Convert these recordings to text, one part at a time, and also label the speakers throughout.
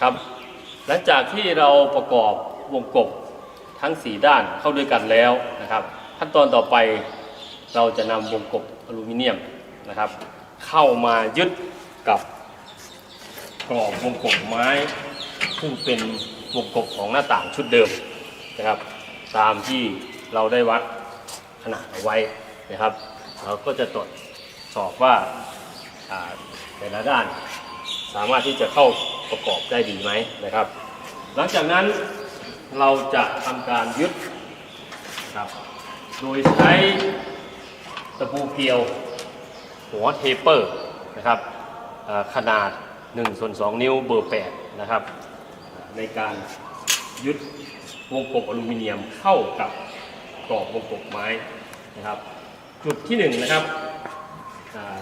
Speaker 1: ครับ หลังจากที่เราประกอบวงกบทั้ง 4 ด้านเข้าด้วยกันแล้วนะครับ ขั้นตอนต่อไปเราจะนำวงกบอลูมิเนียมนะครับ เข้ามายึดกับกรอบวงกบไม้ ซึ่งเป็นวงกบของหน้าต่างชุดเดิมนะครับ ตามที่เราได้วัดขนาดเอาไว้นะครับ เราก็จะตรวจสอบว่าอ่าแต่ละด้านสามารถที่จะเข้า ประกอบได้ดีไหมนะครับ หลังจากนั้นเราจะทำการยึดครับโดยใช้ตะปูเกลียว หัวเทปเปอร์นะครับอ่าขนาด1ส่วน2นิ้วเบอร์ 8 นะครับ ในการยึดวงกบอลูมิเนียมเข้ากับกรอบวงกบไม้นะครับ จุดที่1นงนะครับ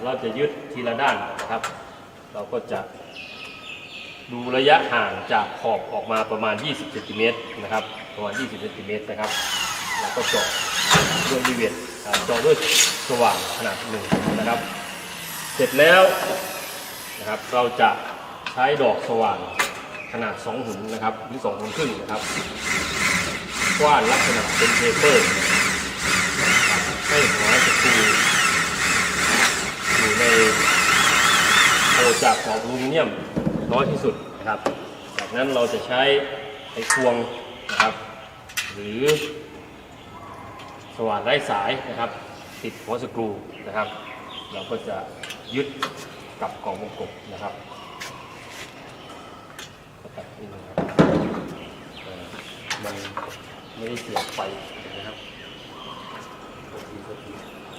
Speaker 1: เราจะยึดทีละด้านนะครับ เราก็จะ ดูระยะห่างจากขอบออกมาประมาณ 20เซนติเมตรนะครับ ประมาณ 20เซนติเมตรนะครับ แล้วก็เจาะด้วยดีเวทเจาะด้วยสว่างขนาดหนึ่งนะครับ เสร็จแล้วนะครับ เราจะใช้ดอกสว่างขนาด 2 หุนนะครับหรือ2หุนครึ่งนะครับกว้านลักษณะเป็นเทเปอร์นะครับให้หัวสกรูอยู่ในโอจากกรอบอลูมิเนียม น้อยที่สุดนะครับ จากนั้นเราจะใช้ไอ้ควงนะครับ หรือสว่านไร้สายนะครับ ติดหัวสกรูนะครับ เราก็จะยึดกับกล่องวงกบนะครับตัดนี่นะครับมันไม่ได้เสียบไฟนะครับ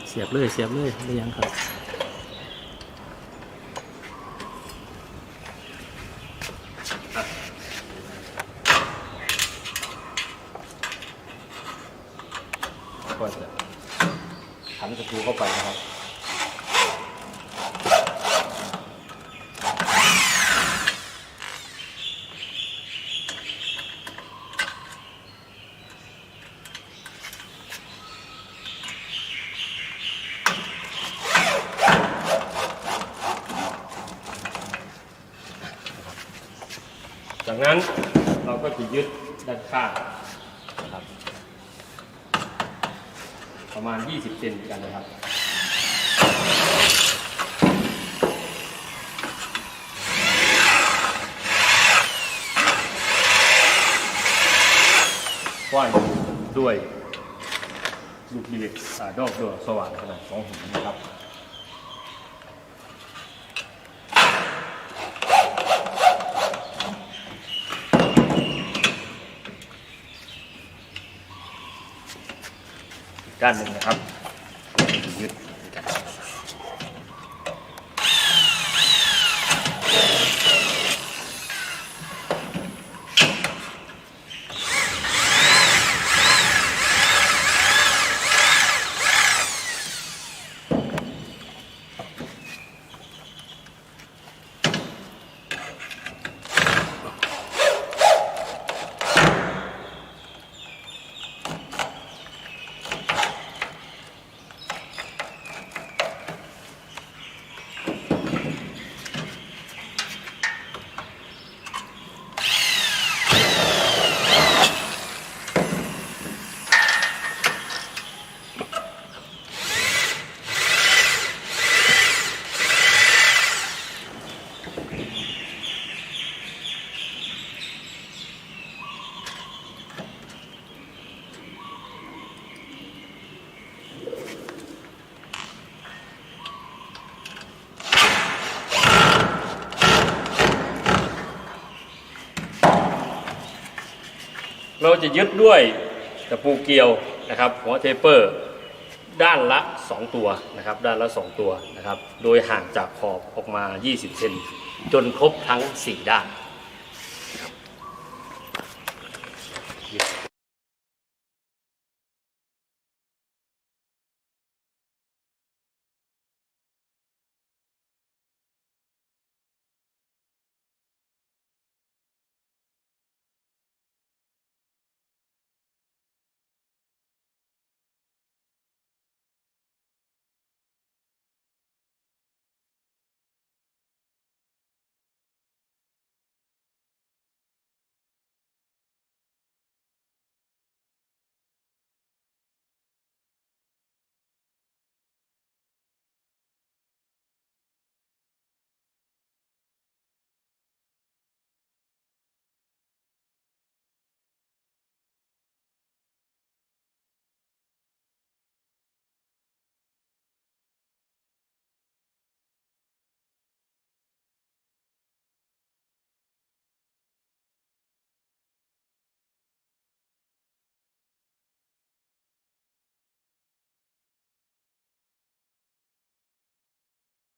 Speaker 2: เสียบเลยเสียบเลยได้ยังครับ
Speaker 1: ก็จะ ขันสกรูเข้าไปนะครับจากนั้นเราก็จะยึดด้านข้างนะครับ ประมาณ 20 เซนกันนะครับ ว่ายด้วยลูกบีเล็กอ่าดอกดวงสว่างขนาด2หินนะครับ ด้านหนึ่งนะครับ เราจะยึดด้วยตะปูเกลียวนะครับหัวเทปเปอร์ ด้านละ 2 ตัวนะครับ ด้านละ 2 ตัวนะครับ โดยห่างจากขอบออกมา 20 เซนจนครบทั้ง 4 ด้าน